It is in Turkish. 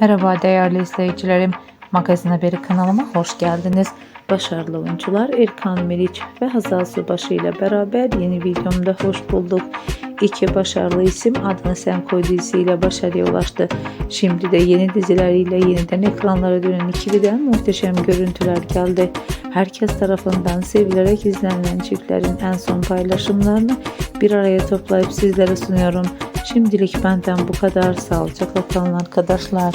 Merhaba değerli izleyicilerim. Magazin Haberi kanalıma hoş geldiniz. Başarılı oyuncular Erkan Meriç ve Hazal Subaşı ile beraber yeni videomda hoş bulduk. İki başarılı isim adını sen koy dizisiyle başarıya ulaştı. Şimdi de yeni dizileriyle yeniden ekranlara dönen ikiliden muhteşem görüntüler geldi. Herkes tarafından sevilerek izlenen çiftlerin en son paylaşımlarını bir araya toplayıp sizlere sunuyorum. Şimdilik benden bu kadar. Sağlıcakla kalın arkadaşlar.